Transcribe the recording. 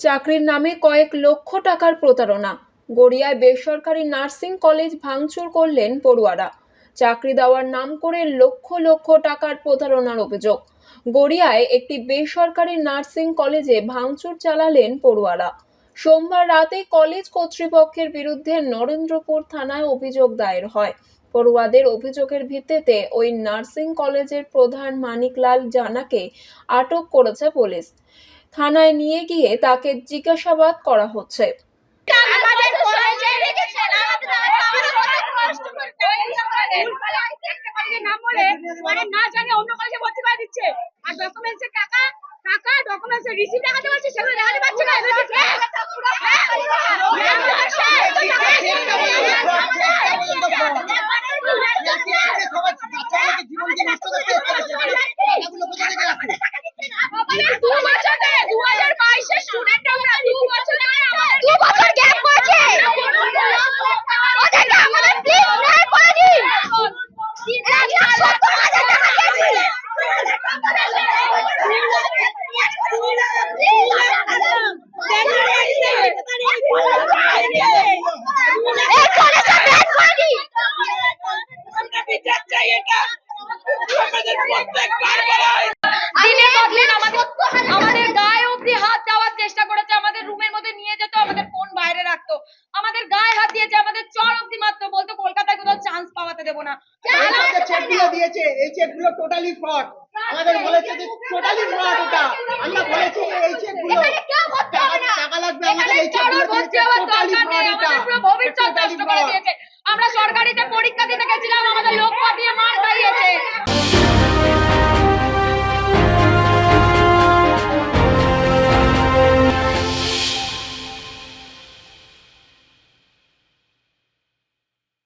চাকরির নামে কয়েক লক্ষ টাকার প্রতারণা। গড়িয়ায় বেসরকারি নার্সিং কলেজ ভাঙচুর করলেন পড়ুয়ারা। চাকরি দেওয়ার নাম করে লক্ষ লক্ষ টাকার প্রতারণার অভিযোগ। গড়িয়ায় একটি বেসরকারি নার্সিং কলেজে ভাঙচুর চালালেন পড়ুয়ারা। সোমবার রাতে কলেজ কর্তৃপক্ষের বিরুদ্ধে নরেন্দ্রপুর থানায় অভিযোগ দায়ের হয়। পড়ুয়াদের অভিযোগের ভিত্তিতে ওই নার্সিং কলেজের প্রধান মানিকলাল জানাকে আটক করেছে পুলিশ থানায় নিয়ে গিয়ে তাকে জিজ্ঞাসাবাদ করা হচ্ছে আমাদের কলেজে রেখেছেন আমাদের কত কষ্ট করতে একটা কলেজের নাম বলে মানে না জানে অন্য কলেজে ভর্তি করে দিচ্ছে আর ডকুমেন্টসের টাকা টাকা ডকুমেন্টসের রিসিপ্ট দেখাতে পারছে সেগুলো দেখাতে পারছে না এগুলো আমাদের আমাদের গায়ে অব্দি হাত দেওয়ার চেষ্টা করেছে আমাদের রুমের মধ্যে নিয়ে যেত আমাদের ফোন বাইরে রাখতো আমাদের গায়ে হাত দিয়েছে আমাদের চর অব্দি মারতো বলতো কলকাতায় কোথাও চান্স পাওয়াতে দেবো না। আমাদের চেকগুলো দিয়েছে এই চেকগুলো টোটালি ফ্রড আমাদের বলেছে যে টোটালি ফ্রড ওটা। আমরা বলেছি এই চেকগুলো এখানে কেউ ভর্তি হবে না। টাকা লাগবে আমাদের এই চেকগুলো দিয়েছে টোটালি ফ্রড এটা ভবিষ্যৎ নষ্ট করে দিয়েছে। আমরা সরকারিতে পরীক্ষা দিতে গেছিলাম আমাদের লোক পাঠিয়ে মার খাইয়েছে।